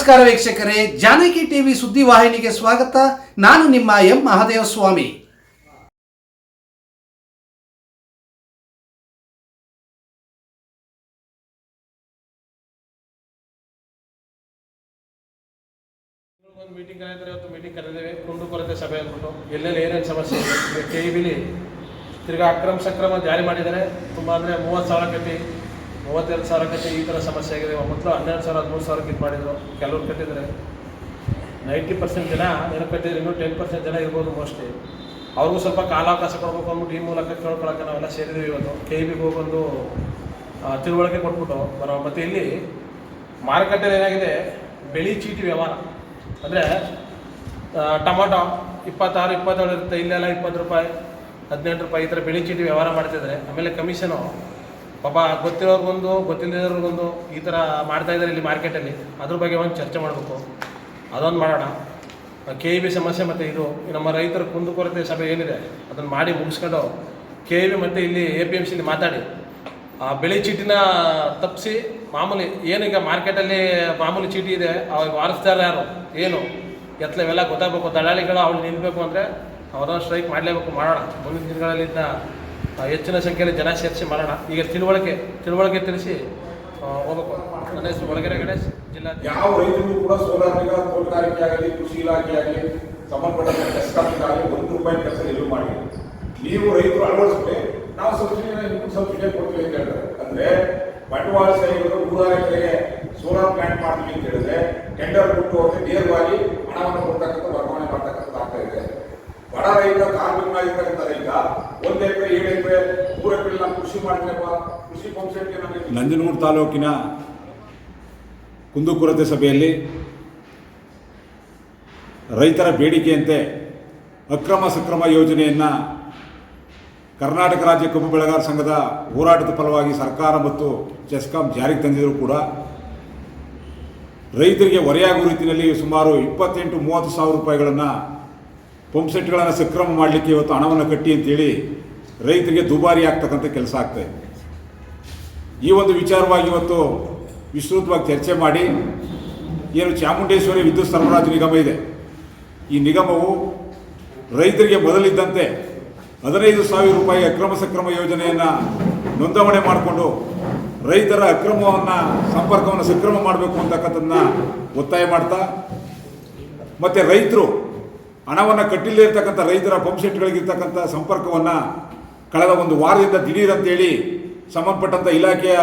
ನಮಸ್ಕಾರ ವೀಕ್ಷಕರೇ, ಜಾನಕಿ ಟಿವಿ ಸುದ್ದಿವಾಹಿನಿಗೆ ಸ್ವಾಗತ. ನಾನು ನಿಮ್ಮ ಎಂ. ಮಹಾದೇವ ಸ್ವಾಮಿ ಒಂದು ಮೀಟಿಂಗ್ ಕರೆದ್ರೆ ಇವತ್ತು ಮೀಟಿಂಗ್ ಕರೆದೇವೆ ಕುಂಡು ಕೊರತೆ ಸಭೆ ಅಂದ್ಬಿಟ್ಟು. ಎಲ್ಲೆಲ್ಲಿ ಏನೇನು ಸಮಸ್ಯೆ ಇದೆ? ಕೆ ಇ ಬಿಲಿ ತಿರ್ಗಾ ಅಕ್ರಮ ಸಕ್ರಮ ಜಾರಿ ಮಾಡಿದರೆ ತುಂಬ ಅಂದರೆ ಮೂವತ್ತು ಸಾವಿರ ಕಟ್ಟಿ ಮೂವತ್ತೆರಡು ಸಾವಿರ ಕಟ್ಟಿ ಈ ಥರ ಸಮಸ್ಯೆ ಆಗಿದೆ. ಮೊದಲು ಹನ್ನೆರಡು ಸಾವಿರ, ಹದಿಮೂರು ಸಾವಿರಕ್ಕೆ ಇದು ಮಾಡಿದ್ರು. ಕೆಲವರು ಕಟ್ಟಿದ್ದಾರೆ. ನೈಂಟಿ ಪರ್ಸೆಂಟ್ ಜನ, ಏನೋ ಕಟ್ಟಿದ್ರೆ, ಇನ್ನೂ ಟೆನ್ ಪರ್ಸೆಂಟ್ ಜನ ಇರ್ಬೋದು ಮೋಸ್ಟ್ಲಿ ಅವ್ರಿಗೂ ಸ್ವಲ್ಪ ಕಾಲಾವಕಾಶ ಕೊಡ್ಬೇಕು ಅಂದ್ಬಿಟ್ಟು ಈ ಮೂಲಕ ಕೇಳ್ಕೊಳಕ್ಕೆ ನಾವೆಲ್ಲ ಸೇರಿದ್ವಿ ಇವತ್ತು. ಕೆ ಬಿಗೆ ಹೋಗೊಂದು ತಿಳುವಳಿಕೆ ಕೊಟ್ಬಿಟ್ಟು ಬರೋ ಮತ್ತು ಇಲ್ಲಿ ಮಾರುಕಟ್ಟೆಯಲ್ಲಿ ಏನಾಗಿದೆ? ಬೆಳಿ ಚೀಟಿ ವ್ಯವಹಾರ. ಅಂದರೆ ಟೊಮೊಟೊ ಇಪ್ಪತ್ತಾರು, ಇಪ್ಪತ್ತೇಳು ಇರುತ್ತೆ. ಇಲ್ಲೆಲ್ಲ ಇಪ್ಪತ್ತು ರೂಪಾಯಿ, ಹದಿನೆಂಟು ರೂಪಾಯಿ ಈ ಥರ ಬೆಳಿ ಚೀಟಿ ವ್ಯವಹಾರ ಮಾಡ್ತಿದ್ದಾರೆ. ಆಮೇಲೆ ಕಮಿಷನು ಪಾಪ ಗೊತ್ತಿರೋರ್ಗೊಂದು ಗೊತ್ತಿಲ್ಲದವ್ರಿಗೊಂದು ಈ ಥರ ಮಾಡ್ತಾ ಇದ್ದಾರೆ ಇಲ್ಲಿ ಮಾರ್ಕೆಟಲ್ಲಿ ಅದ್ರ ಬಗ್ಗೆ ಒಂದು ಚರ್ಚೆ ಮಾಡಬೇಕು. ಅದೊಂದು ಮಾಡೋಣ. ಕೆ ಇ ಬಿ ಸಮಸ್ಯೆ ಮತ್ತು ಇದು. ನಮ್ಮ ರೈತರ ಕುಂದುಕೊರತೆ ಸಭೆ ಏನಿದೆ, ಅದನ್ನು ಮಾಡಿ ಮುಗಿಸ್ಕೊಂಡು ಕೆ ಇ ಬಿ ಮತ್ತು ಇಲ್ಲಿ ಎ ಪಿ ಎಂ ಸಿಲಿ ಮಾತಾಡಿ. ಆ ಬೆಳೆ ಚೀಟಿನ ತಪ್ಪಿಸಿ ಮಾಮೂಲಿ ಏನೀಗ ಮಾರ್ಕೆಟಲ್ಲಿ ಮಾಮೂಲಿ ಚೀಟಿ ಇದೆ, ಅವಾಗ ವಾರಿಸ್ತಾರೆ ಯಾರು? ಏನು? ಎತ್ತಲವೆಲ್ಲ ಗೊತ್ತಾಗಬೇಕು. ದಳ್ಳಾಳಿಗಳು ಅವ್ಳು ನಿಲ್ಲಬೇಕು ಅಂದರೆ ಅವರನ್ನು ಸ್ಟ್ರೈಕ್ ಮಾಡಲೇಬೇಕು, ಮಾಡೋಣ. ಮುಂದಿನ ದಿನಗಳಲ್ಲಿ ಇದನ್ನ ಹೆಚ್ಚಿನ ಸಂಖ್ಯೆಯಲ್ಲಿ ಜನ ಸೇರಿಸಿ ಮಾಡೋಣ. ಈಗ ತಿಳುವಳಿಕೆ ತಿಳುವಳಿಕೆ ತಿಳಿಸಿ ಹೋಗಬೇಕು. ನನ್ನ ಹೆಸರು ಒಳಗೆರೆ ಗಣೇಶ್, ಜಿಲ್ಲಾ ಯಾವ ರೈತರಿಗೂ ಕೂಡ ಸೋಲಾರ್ನಿಗ ತೋಟಗಾರಿಕೆ ಆಗಲಿ, ಕೃಷಿ ಇಲಾಖೆ ಆಗಲಿ, ಸಂಬಂಧಪಟ್ಟ ಒಂದು ರೂಪಾಯಿ ಕೆಲಸ ಎಲ್ಲೂ ಮಾಡಿ ನೀವು ರೈತರು ಅಳವಡಿಸಿದ್ರೆ ನಾವು ಸಬ್ಸಿಡಿ ಸಬ್ಸಿಡಿ ಕೊಡ್ತೀವಿ ಅಂತ ಹೇಳಿದ್ರೆ ಅಂದ್ರೆ ಬಂಡವಾಳ ಸೈನಿಕರು ನೂರಾರು ಎಕರೆಗೆ ಸೋಲಾರ್ ಪ್ಲಾಂಟ್ ಮಾಡ್ತೀವಿ ಅಂತ ಹೇಳಿದ್ರೆ ಟೆಂಡರ್ ಕೊಟ್ಟು ಅವ್ರಿಗೆ ನೇರವಾಗಿ ಹಣವನ್ನು ಕೊಡ್ತಕ್ಕಂಥ ವರ್ಗಾವಣೆ ಮಾಡ್ತಕ್ಕಂಥದ್ದು ಆಗ್ತಾ ಇದೆ. ಬಡ ರೈತ ಕಾರ್ಮಿಕನಾಗಿರ್ತಕ್ಕಂಥ ರೈತ ಒಂದ್ ಎಕರೆ ಏಳು ಎಕರೆ, ಮೂರು ಎಕರೆ ನಾನು ಕೃಷಿ ಮಾಡ್ತೀನಪ್ಪ ಕೃಷಿ ಪಂಪ್ಸೆಟ್ಗೆ ನಮಗೆ ನಂಜನಗೂಡು ತಾಲೂಕಿನ ಕುಂದುಕೊರತೆ ಸಭೆಯಲ್ಲಿ ರೈತರ ಬೇಡಿಕೆಯಂತೆ ಅಕ್ರಮ ಸಕ್ರಮ ಯೋಜನೆಯನ್ನು ಕರ್ನಾಟಕ ರಾಜ್ಯ ಕಬ್ಬು ಬೆಳೆಗಾರ ಸಂಘದ ಹೋರಾಟದ ಫಲವಾಗಿ ಸರ್ಕಾರ ಮತ್ತು ಚೆಸ್ಕಾಂ ಜಾರಿಗೆ ತಂದಿದ್ದರೂ ಕೂಡ ರೈತರಿಗೆ ಹೊರೆಯಾಗುವ ರೀತಿಯಲ್ಲಿ ಸುಮಾರು ಇಪ್ಪತ್ತೆಂಟು, ಮೂವತ್ತು ಸಾವಿರ ರೂಪಾಯಿಗಳನ್ನು ಪಂಪ್ಸೆಟ್ಗಳನ್ನು ಸಕ್ರಮ ಮಾಡಲಿಕ್ಕೆ ಇವತ್ತು ಹಣವನ್ನು ಕಟ್ಟಿ ಅಂತೇಳಿ ರೈತರಿಗೆ ದುಬಾರಿ ಆಗ್ತಕ್ಕಂಥ ಕೆಲಸ ಆಗ್ತಾಯಿದೆ ಈ ಒಂದು ವಿಚಾರವಾಗಿ ಇವತ್ತು ವಿಸ್ತೃತವಾಗಿ ಚರ್ಚೆ ಮಾಡಿ ಏನು ಚಾಮುಂಡೇಶ್ವರಿ ವಿದ್ಯುತ್ ಸರಬರಾಜು ನಿಗಮ ಇದೆ. ಈ ನಿಗಮವು ರೈತರಿಗೆ ಬದಲಿದ್ದಂತೆ ಹದಿನೈದು ಸಾವಿರ ರೂಪಾಯಿ ಅಕ್ರಮ ಸಕ್ರಮ ಯೋಜನೆಯನ್ನು ನೋಂದಾವಣೆ ಮಾಡಿಕೊಂಡು ರೈತರ ಅಕ್ರಮವನ್ನು ಸಂಪರ್ಕವನ್ನು ಸಕ್ರಮ ಮಾಡಬೇಕು ಅಂತಕ್ಕಂಥದ್ದನ್ನ ಒತ್ತಾಯ ಮಾಡ್ತಾ, ಮತ್ತು ರೈತರು ಹಣವನ್ನು ಕಟ್ಟಿಲ್ಲದೆ ಇರ್ತಕ್ಕಂಥ ರೈತರ ಪಂಪ್ಸೆಟ್ಗಳಿಗಿರ್ತಕ್ಕಂಥ ಸಂಪರ್ಕವನ್ನು ಕಳೆದ ಒಂದು ವಾರದಿಂದ ದಿಢೀರ್ ಅಂತೇಳಿ ಸಂಬಂಧಪಟ್ಟಂಥ ಇಲಾಖೆಯ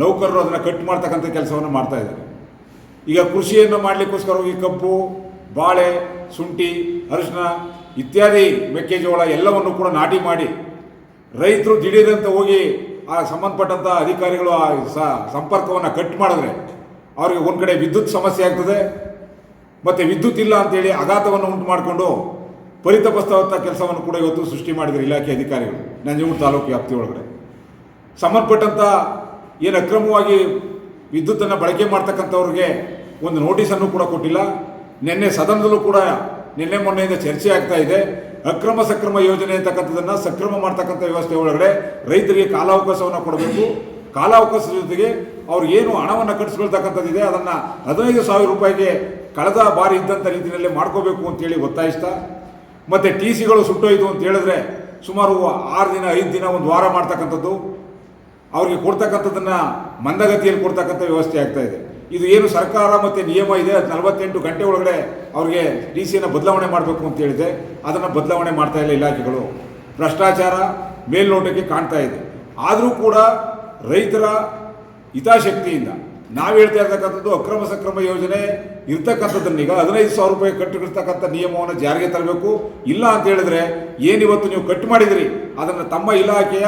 ನೌಕರರು ಅದನ್ನು ಕಟ್ ಮಾಡ್ತಕ್ಕಂಥ ಕೆಲಸವನ್ನು ಮಾಡ್ತಾ ಇದ್ದಾರೆ. ಈಗ ಕೃಷಿಯನ್ನು ಮಾಡಲಿಕ್ಕೋಸ್ಕರ ಹೋಗಿ ಕಬ್ಬು, ಬಾಳೆ, ಶುಂಠಿ, ಅರಿಶಿನ ಇತ್ಯಾದಿ ಮೆಕ್ಕೆಜೋಳ ಎಲ್ಲವನ್ನು ಕೂಡ ನಾಟಿ ಮಾಡಿ ರೈತರು ದಿಢೀರಂತ ಹೋಗಿ ಆ ಸಂಬಂಧಪಟ್ಟಂಥ ಅಧಿಕಾರಿಗಳು ಆ ಸಂಪರ್ಕವನ್ನು ಕಟ್ ಮಾಡಿದ್ರೆ ಅವರಿಗೆ ಒಂದು ಕಡೆ ವಿದ್ಯುತ್ ಸಮಸ್ಯೆ ಆಗ್ತದೆ. ಮತ್ತು ವಿದ್ಯುತ್ ಇಲ್ಲ ಅಂತೇಳಿ ಆಘಾತವನ್ನು ಉಂಟು ಮಾಡಿಕೊಂಡು ಪರಿತಪಿಸ್ತವಂಥ ಕೆಲಸವನ್ನು ಕೂಡ ಇವತ್ತು ಸೃಷ್ಟಿ ಮಾಡಿದರು ಇಲಾಖೆ ಅಧಿಕಾರಿಗಳು, ನಂಜನಗೂಡು ತಾಲೂಕು ವ್ಯಾಪ್ತಿ ಒಳಗಡೆ. ಸಂಬಂಧಪಟ್ಟಂಥ ಏನು ಅಕ್ರಮವಾಗಿ ವಿದ್ಯುತ್ತನ್ನು ಬಳಕೆ ಮಾಡ್ತಕ್ಕಂಥವ್ರಿಗೆ ಒಂದು ನೋಟಿಸನ್ನು ಕೂಡ ಕೊಟ್ಟಿಲ್ಲ. ನಿನ್ನೆ ಸದನದಲ್ಲೂ ಕೂಡ ನಿನ್ನೆ ಮೊನ್ನೆಯಿಂದ ಚರ್ಚೆ ಆಗ್ತಾ ಇದೆ. ಅಕ್ರಮ ಸಕ್ರಮ ಯೋಜನೆ ಅಂತಕ್ಕಂಥದ್ದನ್ನು ಸಕ್ರಮ ಮಾಡ್ತಕ್ಕಂಥ ವ್ಯವಸ್ಥೆ ಒಳಗಡೆ ರೈತರಿಗೆ ಕಾಲಾವಕಾಶವನ್ನು ಕೊಡಬೇಕು. ಕಾಲಾವಕಾಶದ ಜೊತೆಗೆ ಅವ್ರು ಏನು ಹಣವನ್ನು ಕಟ್ಟಿಸ್ಕೊಳ್ತಕ್ಕಂಥದ್ದಿದೆ ಅದನ್ನು ಹದಿನೈದು ಸಾವಿರ ರೂಪಾಯಿಗೆ ಕಳೆದ ಬಾರಿ ಇದ್ದಂಥ ರೀತಿಯಲ್ಲಿ ಮಾಡ್ಕೋಬೇಕು ಅಂತೇಳಿ ಒತ್ತಾಯಿಸ್ತಾ, ಮತ್ತು ಟಿ ಸಿಗಳು ಸುಟ್ಟೋಯ್ತು ಅಂತ ಹೇಳಿದ್ರೆ ಸುಮಾರು ಆರು ದಿನ, ಐದು ದಿನ, ಒಂದು ವಾರ ಮಾಡ್ತಕ್ಕಂಥದ್ದು. ಅವರಿಗೆ ಕೊಡ್ತಕ್ಕಂಥದ್ದನ್ನು ಮಂದಗತಿಯಲ್ಲಿ ಕೊಡ್ತಕ್ಕಂಥ ವ್ಯವಸ್ಥೆ ಆಗ್ತಾ ಇದೆ. ಇದು ಏನು ಸರ್ಕಾರ ಮತ್ತು ನಿಯಮ ಇದೆ, ಅದು ನಲವತ್ತೆಂಟು ಗಂಟೆ ಒಳಗಡೆ ಅವ್ರಿಗೆ ಡಿ ಸಿಯನ್ನು ಬದಲಾವಣೆ ಮಾಡಬೇಕು ಅಂತ ಹೇಳಿದೆ. ಅದನ್ನು ಬದಲಾವಣೆ ಮಾಡ್ತಾ ಇಲ್ಲ ಇಲಾಖೆಗಳು. ಭ್ರಷ್ಟಾಚಾರ ಮೇಲ್ನೋಟಕ್ಕೆ ಕಾಣ್ತಾ ಇದೆ. ಆದರೂ ಕೂಡ ರೈತರ ಹಿತಾಸಕ್ತಿಯಿಂದ ನಾವು ಹೇಳ್ತಾ ಇರ್ತಕ್ಕಂಥದ್ದು ಅಕ್ರಮ ಸಕ್ರಮ ಯೋಜನೆ ಇರ್ತಕ್ಕಂಥದ್ದನ್ನೀಗ ಹದಿನೈದು ಸಾವಿರ ರೂಪಾಯಿ ಕಟ್ಟಿರ್ತಕ್ಕಂಥ ನಿಯಮವನ್ನು ಜಾರಿಗೆ ತರಬೇಕು. ಇಲ್ಲ ಅಂತ ಹೇಳಿದ್ರೆ ಏನಿವತ್ತು ನೀವು ಕಟ್ ಮಾಡಿದಿರಿ? ಅದನ್ನು ತಮ್ಮ ಇಲಾಖೆಯ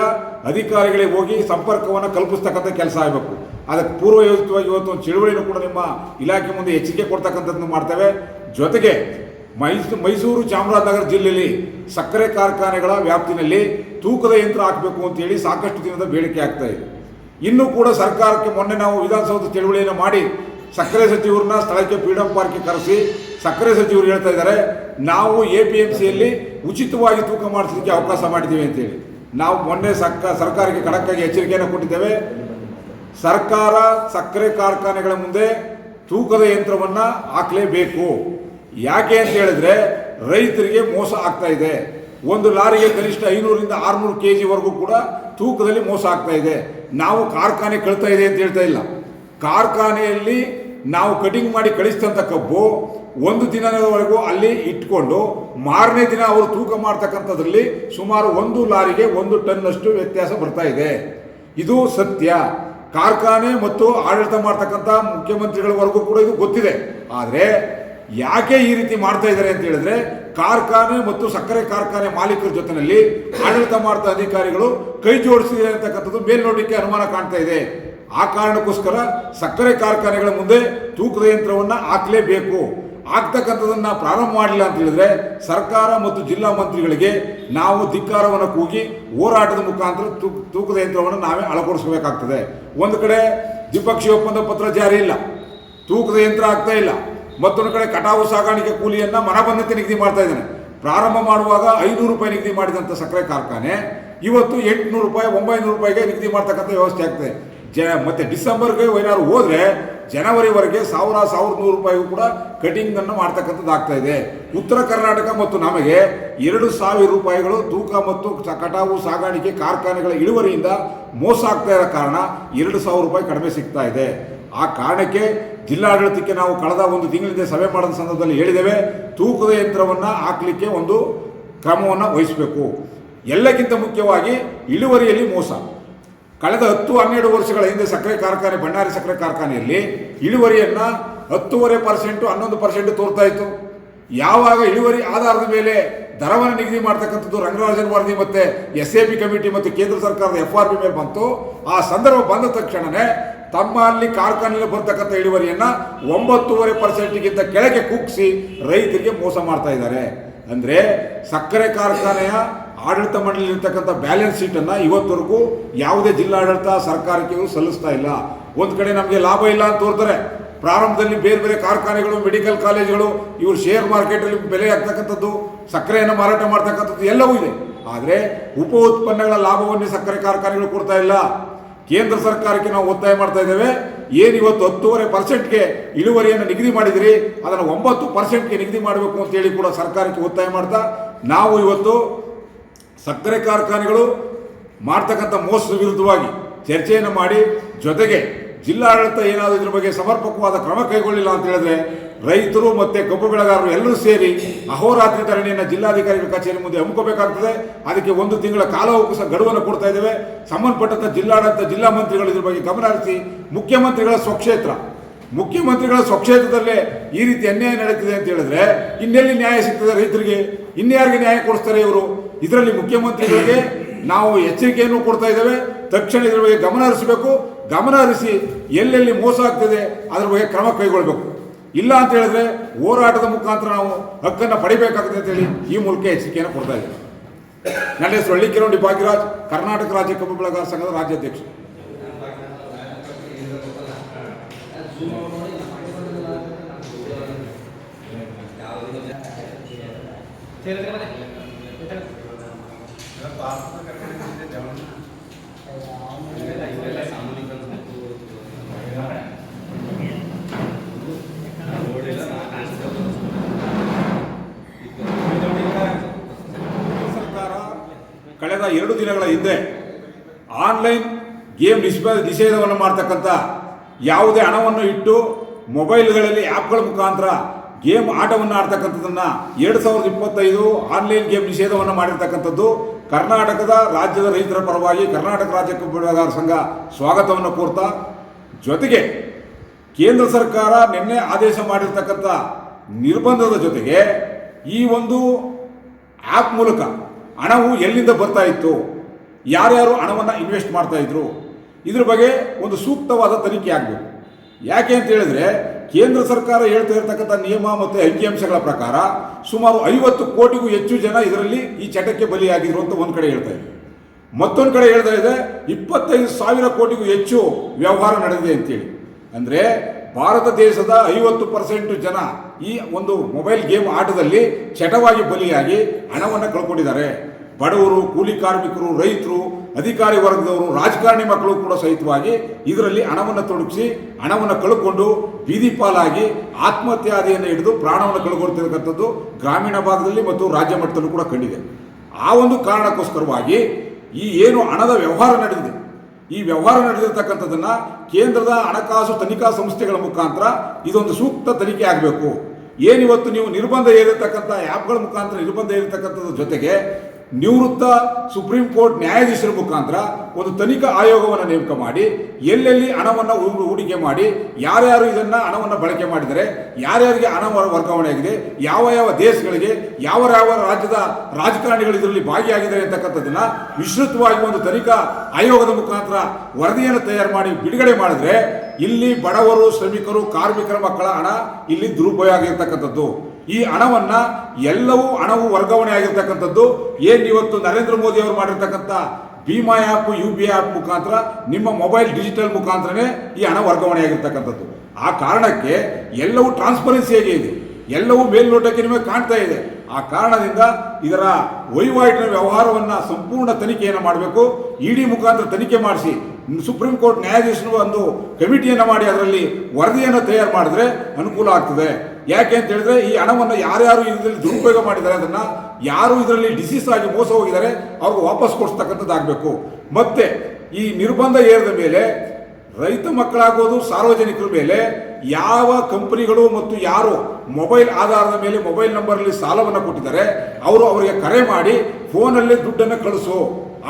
ಅಧಿಕಾರಿಗಳಿಗೆ ಹೋಗಿ ಸಂಪರ್ಕವನ್ನು ಕಲ್ಪಿಸ್ತಕ್ಕಂಥ ಕೆಲಸ ಆಗಬೇಕು. ಅದಕ್ಕೆ ಪೂರ್ವಯೋಜಿತವಾಗಿ ಇವತ್ತು ಒಂದು ಚಳುವಳಿನೂ ಕೂಡ ನಿಮ್ಮ ಇಲಾಖೆ ಮುಂದೆ ಎಚ್ಚರಿಕೆ ಕೊಡ್ತಕ್ಕಂಥದ್ದನ್ನು ಮಾಡ್ತೇವೆ. ಜೊತೆಗೆ ಮೈಸೂರು ಮೈಸೂರು ಚಾಮರಾಜನಗರ ಜಿಲ್ಲೆಯಲ್ಲಿ ಸಕ್ಕರೆ ಕಾರ್ಖಾನೆಗಳ ವ್ಯಾಪ್ತಿನಲ್ಲಿ ತೂಕದ ಯಂತ್ರ ಹಾಕಬೇಕು ಅಂತೇಳಿ ಸಾಕಷ್ಟು ದಿನದ ಬೇಡಿಕೆ ಆಗ್ತಾ ಇದೆ. ಇನ್ನೂ ಕೂಡ ಸರ್ಕಾರಕ್ಕೆ ಮೊನ್ನೆ ನಾವು ವಿಧಾನಸೌಧ ಚಳುವಳಿಯನ್ನು ಮಾಡಿ ಸಕ್ಕರೆ ಸಚಿವರನ್ನ ಸ್ಥಳಕ್ಕೆ ಫ್ರೀಡಂ ಪಾರ್ಕ್ಗೆ ಕರೆಸಿ ಸಕ್ಕರೆ ಸಚಿವರು ಹೇಳ್ತಾ ಇದ್ದಾರೆ, ನಾವು ಎ ಪಿ ಎಂ ಸಿಯಲ್ಲಿ ಉಚಿತವಾಗಿ ತೂಕ ಮಾಡಿಸಲಿಕ್ಕೆ ಅವಕಾಶ ಮಾಡಿದ್ದೀವಿ ಅಂತೇಳಿ. ನಾವು ಮೊನ್ನೆ ಸಕ್ಕ, ಸರ್ಕಾರಕ್ಕೆ ಖಡಕ್ಕಾಗಿ ಎಚ್ಚರಿಕೆಯನ್ನು ಕೊಟ್ಟಿದ್ದೇವೆ. ಸರ್ಕಾರ ಸಕ್ಕರೆ ಕಾರ್ಖಾನೆಗಳ ಮುಂದೆ ತೂಕದ ಯಂತ್ರವನ್ನು ಹಾಕಲೇಬೇಕು. ಯಾಕೆ ಅಂತ ಹೇಳಿದ್ರೆ ರೈತರಿಗೆ ಮೋಸ ಆಗ್ತಾ ಇದೆ. ಒಂದು ಲಾರಿಗೆ ಕನಿಷ್ಠ ಐನೂರಿಂದ ಆರುನೂರು ಕೆ ಜಿವರೆಗೂ ಕೂಡ ತೂಕದಲ್ಲಿ ಮೋಸ ಆಗ್ತಾ ಇದೆ. ನಾವು ಕಾರ್ಖಾನೆ ಕಳ್ತಾ ಇದೆ ಅಂತ ಹೇಳ್ತಾ ಇಲ್ಲ. ಕಾರ್ಖಾನೆಯಲ್ಲಿ ನಾವು ಕಟಿಂಗ್ ಮಾಡಿ ಕಳಿಸಿದಂಥ ಕಬ್ಬು ಒಂದು ದಿನದವರೆಗೂ ಅಲ್ಲಿ ಇಟ್ಕೊಂಡು ಮಾರನೇ ದಿನ ಅವರು ತೂಕ ಮಾಡ್ತಕ್ಕಂಥದ್ರಲ್ಲಿ ಸುಮಾರು ಒಂದು ಲಾರಿಗೆ ಒಂದು ಟನ್ನಷ್ಟು ವ್ಯತ್ಯಾಸ ಬರ್ತಾ ಇದೆ. ಇದು ಸತ್ಯ. ಕಾರ್ಖಾನೆ ಮತ್ತು ಆಡಳಿತ ಮಾಡ್ತಕ್ಕಂಥ ಮುಖ್ಯಮಂತ್ರಿಗಳವರೆಗೂ ಕೂಡ ಇದು ಗೊತ್ತಿದೆ. ಆದರೆ ಯಾಕೆ ಈ ರೀತಿ ಮಾಡ್ತಾ ಇದ್ದಾರೆ ಅಂತ ಹೇಳಿದ್ರೆ ಕಾರ್ಖಾನೆ ಮತ್ತು ಸಕ್ಕರೆ ಕಾರ್ಖಾನೆ ಮಾಲೀಕರ ಜೊತೆಯಲ್ಲಿ ಆಡಳಿತ ಮಾಡ್ತಾ ಅಧಿಕಾರಿಗಳು ಕೈ ಜೋಡಿಸಿದೆ ಅಂತಕ್ಕಂಥದ್ದು ಮೇಲ್ನೋಟಕ್ಕೆ ಅನುಮಾನ ಕಾಣ್ತಾ ಇದೆ. ಆ ಕಾರಣಕ್ಕೋಸ್ಕರ ಸಕ್ಕರೆ ಕಾರ್ಖಾನೆಗಳ ಮುಂದೆ ತೂಕದ ಯಂತ್ರವನ್ನು ಹಾಕಲೇಬೇಕು. ಆಗ್ತಕ್ಕಂಥದನ್ನ ಪ್ರಾರಂಭ ಮಾಡಲಿಲ್ಲ ಅಂತ ಹೇಳಿದ್ರೆ ಸರ್ಕಾರ ಮತ್ತು ಜಿಲ್ಲಾ ಮಂತ್ರಿಗಳಿಗೆ ನಾವು ಧಿಕ್ಕಾರವನ್ನು ಕೂಗಿ ಹೋರಾಟದ ಮುಖಾಂತರ ತೂಕ ತೂಕದ ಯಂತ್ರವನ್ನು ನಾವೇ ಅಳವಡಿಸಬೇಕಾಗ್ತದೆ ಒಂದು ಕಡೆ ದ್ವಿಪಕ್ಷೀಯ ಒಪ್ಪಂದ ಪತ್ರ ಜಾರಿ ಇಲ್ಲ. ತೂಕದ ಯಂತ್ರ ಆಗ್ತಾ ಇಲ್ಲ. ಮತ್ತೊಂದು ಕಡೆ ಕಟಾವು ಸಾಗಾಣಿಕೆ ಕೂಲಿಯನ್ನ ಮನಬಂದಂತೆ ನಿಗದಿ ಮಾಡ್ತಾ ಇದ್ದಾನೆ. ಪ್ರಾರಂಭ ಮಾಡುವಾಗ ಐನೂರು ರೂಪಾಯಿ ನಿಗದಿ ಮಾಡಿದಂಥ ಸಕ್ಕರೆ ಕಾರ್ಖಾನೆ ಇವತ್ತು ಎಂಟುನೂರು ರೂಪಾಯಿ, ಒಂಬೈನೂರು ರೂಪಾಯಿಗೆ ನಿಗದಿ ಮಾಡ್ತಕ್ಕಂಥ ವ್ಯವಸ್ಥೆ ಆಗ್ತದೆ ಜ, ಮತ್ತು ಡಿಸೆಂಬರ್ಗೆ ಏನಾದ್ರು ಹೋದರೆ ಜನವರಿವರೆಗೆ ಸಾವಿರ ಸಾವಿರದ ನೂರು ರೂಪಾಯಿಗೂ ಕೂಡ ಕಟಿಂಗ್ ಅನ್ನು ಮಾಡ್ತಕ್ಕಂಥದ್ದು ಆಗ್ತಾ ಇದೆ. ಉತ್ತರ ಕರ್ನಾಟಕ ಮತ್ತು ನಮಗೆ ಎರಡು ಸಾವಿರ ರೂಪಾಯಿಗಳು ತೂಕ ಮತ್ತು ಕಟಾವು ಸಾಗಾಣಿಕೆ ಕಾರ್ಖಾನೆಗಳ ಇಳುವರಿಯಿಂದ ಮೋಸ ಆಗ್ತಾ ಇರೋ ಕಾರಣ ಎರಡು ಸಾವಿರ ರೂಪಾಯಿ ಕಡಿಮೆ ಸಿಗ್ತಾ ಇದೆ. ಆ ಕಾರಣಕ್ಕೆ ಜಿಲ್ಲಾಡಳಿತಕ್ಕೆ ನಾವು ಕಳೆದ ಒಂದು ತಿಂಗಳಿಂದ ಸಭೆ ಮಾಡಿದ ಸಂದರ್ಭದಲ್ಲಿ ಹೇಳಿದ್ದೇವೆ, ತೂಕದ ಯಂತ್ರವನ್ನು ಹಾಕಲಿಕ್ಕೆ ಒಂದು ಕ್ರಮವನ್ನು ವಹಿಸಬೇಕು. ಎಲ್ಲಕ್ಕಿಂತ ಮುಖ್ಯವಾಗಿ ಇಳುವರಿಯಲ್ಲಿ ಮೋಸ. ಕಳೆದ ಹತ್ತು, ಹನ್ನೆರಡು ವರ್ಷಗಳ ಹಿಂದೆ ಸಕ್ಕರೆ ಕಾರ್ಖಾನೆ, ಬಳ್ಳಾರಿ ಸಕ್ಕರೆ ಕಾರ್ಖಾನೆಯಲ್ಲಿ ಇಳುವರಿಯನ್ನು ಹತ್ತೂವರೆ ಪರ್ಸೆಂಟು, ಹನ್ನೊಂದು ಪರ್ಸೆಂಟ್ ತೋರ್ತಾ ಇತ್ತು. ಯಾವಾಗ ಇಳುವರಿ ಆಧಾರದ ಮೇಲೆ ದರವನ್ನು ನಿಗದಿ ಮಾಡ್ತಕ್ಕಂಥದ್ದು ರಂಗರಾಜನ್ ವರದಿ ಮತ್ತು ಎಸ್ ಎ ಪಿ ಕಮಿಟಿ ಮತ್ತು ಕೇಂದ್ರ ಸರ್ಕಾರದ ಎಫ್ ಆರ್ ಪಿ ಮೇಲೆ ಬಂತು, ಆ ಸಂದರ್ಭ ಬಂದ ತಕ್ಷಣನೇ ತಮ್ಮ ಅಲ್ಲಿ ಕಾರ್ಖಾನೆಯಲ್ಲಿ ಬರ್ತಕ್ಕಂಥ ಇಳುವರಿಯನ್ನು ಒಂಬತ್ತೂವರೆ ಪರ್ಸೆಂಟ್ಗಿಂತ ಕೆಳಗೆ ಕುಗ್ಸಿ ರೈತರಿಗೆ ಮೋಸ ಮಾಡ್ತಾ ಇದ್ದಾರೆ. ಅಂದ್ರೆ ಸಕ್ಕರೆ ಕಾರ್ಖಾನೆಯ ಆಡಳಿತ ಮಂಡಳಿ ಇರ್ತಕ್ಕಂಥ ಬ್ಯಾಲೆನ್ಸ್ ಶೀಟನ್ನು ಇವತ್ತವರೆಗೂ ಯಾವುದೇ ಜಿಲ್ಲಾಡಳಿತ ಸರ್ಕಾರಕ್ಕೆ ಸಲ್ಲಿಸ್ತಾ ಇಲ್ಲ. ಒಂದು ಕಡೆ ನಮಗೆ ಲಾಭ ಇಲ್ಲ ಅಂತ ತೋರ್ತಾರೆ. ಪ್ರಾರಂಭದಲ್ಲಿ ಬೇರೆ ಬೇರೆ ಕಾರ್ಖಾನೆಗಳು, ಮೆಡಿಕಲ್ ಕಾಲೇಜುಗಳು, ಇವರು ಶೇರ್ ಮಾರ್ಕೆಟಲ್ಲಿ ಬೆಲೆ ಆಗ್ತಕ್ಕಂಥದ್ದು, ಸಕ್ಕರೆಯನ್ನು ಮಾರಾಟ ಮಾಡ್ತಕ್ಕಂಥದ್ದು ಎಲ್ಲವೂ ಇದೆ. ಆದರೆ ಉಪ ಉತ್ಪನ್ನಗಳ ಲಾಭವನ್ನೇ ಸಕ್ಕರೆ ಕಾರ್ಖಾನೆಗಳು ಕೊಡ್ತಾ ಇಲ್ಲ. ಕೇಂದ್ರ ಸರ್ಕಾರಕ್ಕೆ ನಾವು ಒತ್ತಾಯ ಮಾಡ್ತಾ ಇದ್ದೇವೆ. ಏನು ಇವತ್ತು ಹತ್ತೂವರೆ ಪರ್ಸೆಂಟ್ಗೆ ಇಳುವರಿಯನ್ನು ನಿಗದಿ ಮಾಡಿದಿರಿ, ಅದನ್ನು ಒಂಬತ್ತು ಪರ್ಸೆಂಟ್ಗೆ ನಿಗದಿ ಮಾಡಬೇಕು ಅಂತೇಳಿ ಕೂಡ ಸರ್ಕಾರಕ್ಕೆ ಒತ್ತಾಯ ಮಾಡ್ತಾ, ನಾವು ಇವತ್ತು ಸಕ್ಕರೆ ಕಾರ್ಖಾನೆಗಳು ಮಾಡ್ತಕ್ಕಂಥ ಮೋಸದ ವಿರುದ್ಧವಾಗಿ ಚರ್ಚೆಯನ್ನು ಮಾಡಿ, ಜೊತೆಗೆ ಜಿಲ್ಲಾಡಳಿತ ಏನಾದರೂ ಇದ್ರ ಬಗ್ಗೆ ಸಮರ್ಪಕವಾದ ಕ್ರಮ ಕೈಗೊಳ್ಳಿಲ್ಲ ಅಂತ ಹೇಳಿದ್ರೆ ರೈತರು ಮತ್ತೆ ಕಬ್ಬು ಬೆಳೆಗಾರರು ಎಲ್ಲರೂ ಸೇರಿ ಅಹೋರಾತ್ರಿ ಧರಣಿಯನ್ನು ಜಿಲ್ಲಾಧಿಕಾರಿಗಳ ಕಚೇರಿ ಮುಂದೆ ಹಮ್ಮಿಕೋಬೇಕಾಗ್ತದೆ ಅದಕ್ಕೆ ಒಂದು ತಿಂಗಳ ಕಾಲಾವಕಾಶ ಗಡುವನ್ನು ಕೊಡ್ತಾ ಇದ್ದೇವೆ. ಸಂಬಂಧಪಟ್ಟಂಥ ಜಿಲ್ಲಾಡಳಿತ, ಜಿಲ್ಲಾ ಮಂತ್ರಿಗಳು ಇದ್ರ ಬಗ್ಗೆ ಗಮನ ಹರಿಸಿ, ಮುಖ್ಯಮಂತ್ರಿಗಳ ಸ್ವಕ್ಷೇತ್ರ. ಮುಖ್ಯಮಂತ್ರಿಗಳ ಸ್ವಕ್ಷೇತ್ರದಲ್ಲೇ ಈ ರೀತಿ ಅನ್ಯಾಯ ನಡೀತಿದೆ ಅಂತ ಹೇಳಿದ್ರೆ ಇನ್ನೆಲ್ಲಿ ನ್ಯಾಯ ಸಿಗ್ತದೆ ರೈತರಿಗೆ? ಇನ್ಯಾರಿಗೆ ನ್ಯಾಯ ಕೊಡಿಸ್ತಾರೆ ಇವರು? ಇದರಲ್ಲಿ ಮುಖ್ಯಮಂತ್ರಿಗಳಿಗೆ ನಾವು ಎಚ್ಚರಿಕೆಯನ್ನು ಕೊಡ್ತಾ ಇದ್ದೇವೆ. ತಕ್ಷಣ ಇದರ ಬಗ್ಗೆ ಗಮನ ಹರಿಸಬೇಕು. ಗಮನ ಹರಿಸಿ ಎಲ್ಲೆಲ್ಲಿ ಮೋಸ ಆಗ್ತದೆ, ಅದರ ಬಗ್ಗೆ ಕ್ರಮ ಕೈಗೊಳ್ಳಬೇಕು. ಇಲ್ಲ ಅಂತ ಹೇಳಿದ್ರೆ ಹೋರಾಟದ ಮುಖಾಂತರ ನಾವು ಹಕ್ಕನ್ನು ಪಡಿಬೇಕಾಗ್ತದೆ ಅಂತೇಳಿ ಈ ಮೂಲಕ ಎಚ್ಚರಿಕೆಯನ್ನು ಕೊಡ್ತಾ ಇದ್ದೀವಿ. ನನ್ನ ಹೆಸರು ಹಳ್ಳಿಕೆರೌಂಡಿ ಭಾಗ್ಯರಾಜ್, ಕರ್ನಾಟಕ ರಾಜ್ಯ ಕಬ್ಬು ಬೆಳೆಗಾರ ಸಂಘದ ರಾಜ್ಯಾಧ್ಯಕ್ಷ ಸರ್ಕಾರ ಎರಡು ದಿನಗಳ ಹಿಂದೆ ಆನ್ಲೈನ್ ಗೇಮ್ ನಿಷ್ಪ ನಿಷೇಧವನ್ನು ಮಾಡ್ತಕ್ಕಂಥ ಯಾವುದೇ ಹಣವನ್ನು ಇಟ್ಟು ಮೊಬೈಲ್ಗಳಲ್ಲಿ ಆ್ಯಪ್ಗಳ ಮುಖಾಂತರ ಗೇಮ್ ಆಟವನ್ನು ಆಡ್ತಕ್ಕಂಥದ್ದನ್ನು ಎರಡು ಸಾವಿರದ ಇಪ್ಪತ್ತೈದು ಆನ್ಲೈನ್ ಗೇಮ್ ನಿಷೇಧವನ್ನು ಮಾಡಿರ್ತಕ್ಕಂಥದ್ದು ಕರ್ನಾಟಕದ ರಾಜ್ಯದ ರೈತರ ಪರವಾಗಿ, ಕರ್ನಾಟಕ ರಾಜ್ಯ ಬೆಳೆಗಾರರ ಸಂಘ ಸ್ವಾಗತವನ್ನು ಕೋರ್ತಾ, ಜೊತೆಗೆ ಕೇಂದ್ರ ಸರ್ಕಾರ ನಿನ್ನೆ ಆದೇಶ ಮಾಡಿರ್ತಕ್ಕಂಥ ನಿರ್ಬಂಧದ ಜೊತೆಗೆ ಈ ಒಂದು ಆ್ಯಪ್ ಮೂಲಕ ಹಣವು ಎಲ್ಲಿಂದ ಬರ್ತಾ ಇತ್ತು? ಯಾರ್ಯಾರು ಹಣವನ್ನು ಇನ್ವೆಸ್ಟ್ ಮಾಡ್ತಾ ಇದ್ರು? ಇದ್ರ ಬಗ್ಗೆ ಒಂದು ಸೂಕ್ತವಾದ ತನಿಖೆ ಆಗಬೇಕು. ಯಾಕೆ ಅಂತ ಹೇಳಿದ್ರೆ, ಕೇಂದ್ರ ಸರ್ಕಾರ ಹೇಳ್ತಾ ಇರತಕ್ಕಂಥ ನಿಯಮ ಮತ್ತು ಅಂಕಿಅಂಶಗಳ ಪ್ರಕಾರ ಸುಮಾರು ಐವತ್ತು ಕೋಟಿಗೂ ಹೆಚ್ಚು ಜನ ಇದರಲ್ಲಿ ಈ ಚಟಕ್ಕೆ ಬಲಿಯಾಗಿದ್ರು ಅಂತ ಒಂದು ಕಡೆ ಹೇಳ್ತಾ ಇದೆ ಮತ್ತೊಂದು ಕಡೆ ಹೇಳ್ತಾ ಇದೆ, ಇಪ್ಪತ್ತೈದು ಸಾವಿರ ಕೋಟಿಗೂ ಹೆಚ್ಚು ವ್ಯವಹಾರ ನಡೆದಿದೆ ಅಂತೇಳಿ ಅಂದರೆ ಭಾರತ ದೇಶದ ಐವತ್ತು ಪರ್ಸೆಂಟ್ ಜನ ಈ ಒಂದು ಮೊಬೈಲ್ ಗೇಮ್ ಆಟದಲ್ಲಿ ಚಟವಾಗಿ ಬಲಿಯಾಗಿ ಹಣವನ್ನು ಕಳ್ಕೊಂಡಿದ್ದಾರೆ. ಬಡವರು, ಕೂಲಿ ಕಾರ್ಮಿಕರು, ರೈತರು, ಅಧಿಕಾರಿ ವರ್ಗದವರು, ರಾಜಕಾರಣಿ ಮಕ್ಕಳು ಕೂಡ ಸಹಿತವಾಗಿ ಇದರಲ್ಲಿ ಹಣವನ್ನು ತೊಡಗಿಸಿ, ಹಣವನ್ನು ಕಳ್ಕೊಂಡು ಬೀದಿ ಪಾಲಾಗಿ ಆತ್ಮಹತ್ಯಾದಿಯನ್ನು ಹಿಡಿದು ಪ್ರಾಣವನ್ನು ಕಳ್ಕೊಳ್ತಿರತಕ್ಕಂಥದ್ದು ಗ್ರಾಮೀಣ ಭಾಗದಲ್ಲಿ ಮತ್ತು ರಾಜ್ಯ ಮಟ್ಟದಲ್ಲೂ ಕೂಡ ಕಂಡಿದೆ. ಆ ಒಂದು ಕಾರಣಕ್ಕೋಸ್ಕರವಾಗಿ ಈ ಏನು ಹಣದ ವ್ಯವಹಾರ ನಡೆದಿದೆ, ಈ ವ್ಯವಹಾರ ನಡೆದಿರತಕ್ಕಂಥದ್ದನ್ನು ಕೇಂದ್ರದ ಹಣಕಾಸು ತನಿಖಾ ಸಂಸ್ಥೆಗಳ ಮುಖಾಂತರ ಇದೊಂದು ಸೂಕ್ತ ತನಿಖೆ ಆಗಬೇಕು. ಏನಿವತ್ತು ನೀವು ನಿರ್ಬಂಧ ಏರಿರ್ತಕ್ಕಂಥ ಆ್ಯಪ್ಗಳ ಮುಖಾಂತರ ನಿರ್ಬಂಧ ಏರಿರ್ತಕ್ಕಂಥದ್ರ ಜೊತೆಗೆ ನಿವೃತ್ತ ಸುಪ್ರೀಂ ಕೋರ್ಟ್ ನ್ಯಾಯಾಧೀಶರ ಮುಖಾಂತರ ಒಂದು ತನಿಖಾ ಆಯೋಗವನ್ನು ನೇಮಕ ಮಾಡಿ, ಎಲ್ಲೆಲ್ಲಿ ಹಣವನ್ನು ಹೂಡಿಕೆ ಮಾಡಿ, ಯಾರ್ಯಾರು ಇದನ್ನು ಹಣವನ್ನು ಬಳಕೆ ಮಾಡಿದರೆ ಯಾರ್ಯಾರಿಗೆ ಹಣ ವರ್ಗಾವಣೆ ಆಗಿದೆ, ಯಾವ ಯಾವ ದೇಶಗಳಿಗೆ, ಯಾವ ಯಾವ ರಾಜ್ಯದ ರಾಜಕಾರಣಿಗಳು ಇದರಲ್ಲಿ ಭಾಗಿಯಾಗಿದ್ದಾರೆ ಅಂತಕ್ಕಂಥದ್ದನ್ನ ವಿಸ್ತೃತವಾಗಿ ಒಂದು ತನಿಖಾ ಆಯೋಗದ ಮುಖಾಂತರ ವರದಿಯನ್ನು ತಯಾರು ಮಾಡಿ ಬಿಡುಗಡೆ ಮಾಡಿದ್ರೆ, ಇಲ್ಲಿ ಬಡವರು, ಶ್ರಮಿಕರು, ಕಾರ್ಮಿಕರ ಮಕ್ಕಳ ಹಣ ಇಲ್ಲಿ ದುರುಪಯೋಗ ಆಗಿರ್ತಕ್ಕಂಥದ್ದು. ಈ ಹಣವನ್ನ ಎಲ್ಲವೂ ಹಣವು ವರ್ಗಾವಣೆ ಆಗಿರ್ತಕ್ಕಂಥದ್ದು. ಏನ್ ಇವತ್ತು ನರೇಂದ್ರ ಮೋದಿ ಅವರು ಮಾಡಿರ್ತಕ್ಕಂಥ ಭೀಮಾ ಆ್ಯಪ್ ಯು ಪಿ ಆ್ಯಪ್ ಮುಖಾಂತರ, ನಿಮ್ಮ ಮೊಬೈಲ್ ಡಿಜಿಟಲ್ ಮುಖಾಂತರನೇ ಈ ಹಣ ವರ್ಗಾವಣೆ ಆಗಿರ್ತಕ್ಕಂಥದ್ದು. ಆ ಕಾರಣಕ್ಕೆ ಎಲ್ಲವೂ ಟ್ರಾನ್ಸ್ಪರೆನ್ಸಿಯಾಗಿ ಇದೆ. ಎಲ್ಲವೂ ಮೇಲ್ನೋಟಕ್ಕೆ ನಿಮಗೆ ಕಾಣ್ತಾ ಇದೆ. ಆ ಕಾರಣದಿಂದ ಇದರ ವಹಿವಾಟಿನ ವ್ಯವಹಾರವನ್ನು ಸಂಪೂರ್ಣ ತನಿಖೆಯನ್ನು ಮಾಡಬೇಕು. ಇಡಿ ಮುಖಾಂತರ ತನಿಖೆ ಮಾಡಿಸಿ. ಸುಪ್ರೀಂ ಕೋರ್ಟ್ ನ್ಯಾಯಾಧೀಶರು ಒಂದು ಕಮಿಟಿಯನ್ನು ಮಾಡಿ ಅದರಲ್ಲಿ ವರದಿಯನ್ನು ತಯಾರು ಮಾಡಿದ್ರೆ ಅನುಕೂಲ ಆಗ್ತದೆ. ಯಾಕೆ ಅಂತ ಹೇಳಿದ್ರೆ ಈ ಹಣವನ್ನು ಯಾರ್ಯಾರು ಇದರಲ್ಲಿ ದುರುಪಯೋಗ ಮಾಡಿದ್ದಾರೆ ಅದನ್ನ ಯಾರು ಇದರಲ್ಲಿ ಡಿಸೀಸ್ ಆಗಿ ಮೋಸ ಹೋಗಿದ್ದಾರೆ, ಅವ್ರಿಗೆ ವಾಪಸ್ ಕೊಡಿಸ್ತಕ್ಕಂಥದ್ದಾಗಬೇಕು ಮತ್ತೆ ಈ ನಿರ್ಬಂಧ ಏರಿದ ಮೇಲೆ ರೈತ ಮಕ್ಕಳಾಗೋದು ಸಾರ್ವಜನಿಕರ ಮೇಲೆ ಯಾವ ಕಂಪನಿಗಳು ಮತ್ತು ಯಾರು ಮೊಬೈಲ್ ಆಧಾರದ ಮೇಲೆ ಮೊಬೈಲ್ ನಂಬರಲ್ಲಿ ಸಾಲವನ್ನು ಕೊಟ್ಟಿದ್ದಾರೆ, ಅವರು ಅವರಿಗೆ ಕರೆ ಮಾಡಿ ಫೋನಲ್ಲಿ ದುಡ್ಡನ್ನು ಕಳಿಸು.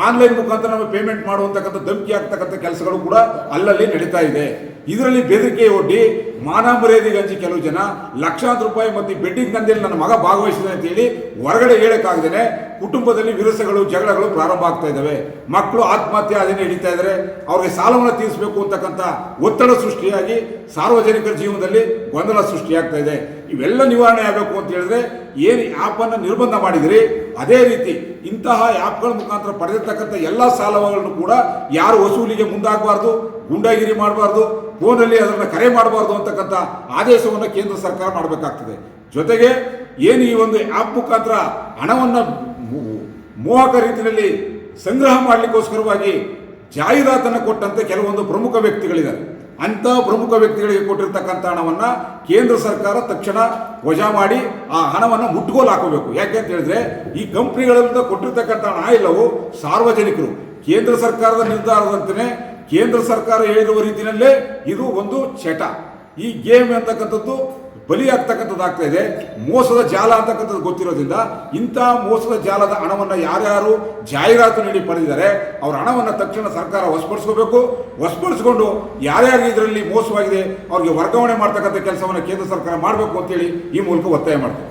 ಆನ್ಲೈನ್ ಮುಖಾಂತರ ನಾವು ಪೇಮೆಂಟ್ ಮಾಡುವಂತಕ್ಕಂಥ ಧಮಕಿ ಆಗ್ತಕ್ಕಂಥ ಕೆಲಸಗಳು ಕೂಡ ಅಲ್ಲಲ್ಲಿ ನಡೀತಾ ಇದೆ. ಇದರಲ್ಲಿ ಬೆದರಿಕೆ ಒಡ್ಡಿ ಮಾನ ಮರ್ಯಾದೆಗೆ ಹಂಚಿ ಕೆಲವು ಜನ ಲಕ್ಷಾಂತರ ರೂಪಾಯಿ ಮತ್ತು ಬೆಡ್ಡಿಂಗ್ ದಂಧೆಯಲ್ಲಿ ನನ್ನ ಮಗ ಭಾಗವಹಿಸಿದೆ ಅಂತ ಹೇಳಿ ಹೊರಗಡೆ ಹೇಳಕ್ಕಾಗದೇನೆ ಕುಟುಂಬದಲ್ಲಿ ವಿರಸಗಳು, ಜಗಳಗಳು ಪ್ರಾರಂಭ ಆಗ್ತಾ ಇದ್ದಾವೆ. ಮಕ್ಕಳು ಆತ್ಮಹತ್ಯೆ ಅದನ್ನೇ ಹಿಡಿತಾ ಇದ್ದಾರೆ. ಅವ್ರಿಗೆ ಸಾಲವನ್ನು ತೀರಿಸಬೇಕು ಅಂತಕ್ಕಂಥ ಒತ್ತಡ ಸೃಷ್ಟಿಯಾಗಿ ಸಾರ್ವಜನಿಕರ ಜೀವನದಲ್ಲಿ ಗೊಂದಲ ಸೃಷ್ಟಿಯಾಗ್ತಾ ಇದೆ. ಇವೆಲ್ಲ ನಿವಾರಣೆ ಆಗಬೇಕು ಅಂತ ಹೇಳಿದ್ರೆ ಏನು ಆ್ಯಪನ್ನು ನಿರ್ಬಂಧ ಮಾಡಿದಿರಿ? ಅದೇ ರೀತಿ ಇಂತಹ ಆ್ಯಪ್ಗಳ ಮುಖಾಂತರ ಪಡೆದಿರ್ತಕ್ಕಂಥ ಎಲ್ಲ ಸಾಲಗಳನ್ನು ಕೂಡ ಯಾರು ವಸೂಲಿಗೆ ಮುಂದಾಗಬಾರ್ದು, ಗುಂಡಾಗಿರಿ ಮಾಡಬಾರ್ದು, ಫೋನಲ್ಲಿ ಅದನ್ನು ಕರೆ ಮಾಡಬಾರ್ದು ಅಂತಕ್ಕಂಥ ಆದೇಶವನ್ನು ಕೇಂದ್ರ ಸರ್ಕಾರ ಮಾಡಬೇಕಾಗ್ತದೆ. ಜೊತೆಗೆ ಏನು ಈ ಒಂದು ಆ್ಯಪ್ ಮುಖಾಂತರ ಹಣವನ್ನು ಮೋಹಕ ರೀತಿಯಲ್ಲಿ ಸಂಗ್ರಹ ಮಾಡಲಿಕ್ಕೋಸ್ಕರವಾಗಿ ಜಾಹೀರಾತನ್ನು ಕೊಟ್ಟಂತೆ ಕೆಲವೊಂದು ಪ್ರಮುಖ ವ್ಯಕ್ತಿಗಳಿದ್ದಾರೆ. ಅಂತ ಪ್ರಮುಖ ವ್ಯಕ್ತಿಗಳಿಗೆ ಕೊಟ್ಟಿರ್ತಕ್ಕಂಥ ಹಣವನ್ನು ಕೇಂದ್ರ ಸರ್ಕಾರ ತಕ್ಷಣ ವಜಾ ಮಾಡಿ ಆ ಹಣವನ್ನು ಮುಟ್ಟುಗೋಲು ಹಾಕೋಬೇಕು. ಯಾಕೆ ಅಂತ ಹೇಳಿದ್ರೆ ಈ ಕಂಪ್ನಿಗಳಿಂದ ಕೊಟ್ಟಿರ್ತಕ್ಕಂಥ ಹಣ ಎಲ್ಲವೂ ಸಾರ್ವಜನಿಕರು. ಕೇಂದ್ರ ಸರ್ಕಾರದ ನಿರ್ಧಾರದಂತೆ ಕೇಂದ್ರ ಸರ್ಕಾರ ಹೇಳಿರುವ ರೀತಿಯಲ್ಲೇ ಇದು ಒಂದು ಚಟ. ಈ ಗೇಮ್ ಅಂತಕ್ಕಂಥದ್ದು ಬಲಿಯಾಗ್ತಕ್ಕಂಥದ್ದು ಆಗ್ತಾ ಇದೆ. ಮೋಸದ ಜಾಲ ಅಂತಕ್ಕಂಥದ್ದು ಗೊತ್ತಿರೋದ್ರಿಂದ ಇಂಥ ಮೋಸದ ಜಾಲದ ಹಣವನ್ನು ಯಾರ್ಯಾರು ಜಾಹೀರಾತು ನೀಡಿ ಪಡೆದಿದ್ದಾರೆ, ಅವರ ಹಣವನ್ನು ತಕ್ಷಣ ಸರ್ಕಾರ ವಶಪಡಿಸ್ಕೋಬೇಕು ವಶಪಡಿಸ್ಕೊಂಡು ಯಾರ್ಯಾರು ಇದರಲ್ಲಿ ಮೋಸವಾಗಿದೆ, ಅವ್ರಿಗೆ ವರ್ಗಾವಣೆ ಮಾಡ್ತಕ್ಕಂಥ ಕೆಲಸವನ್ನು ಕೇಂದ್ರ ಸರ್ಕಾರ ಮಾಡಬೇಕು ಅಂತೇಳಿ ಈ ಮೂಲಕ ಒತ್ತಾಯ ಮಾಡ್ತೇವೆ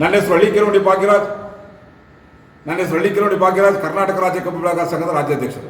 ನನ್ನ ಹೆಸರು ಹಳ್ಳಿಕೆರವಡಿ ಭಾಗ್ಯರಾಜ್. ನನ್ನ ಹೆಸರು ಹಳ್ಳಿಕೆರವಡಿ ಭಾಗ್ಯರಾಜ್, ಕರ್ನಾಟಕ ರಾಜ್ಯ ಕಬ್ಬು ಬೆಳೆಗಾರ ಸಂಘದ ರಾಜ್ಯಾಧ್ಯಕ್ಷರು.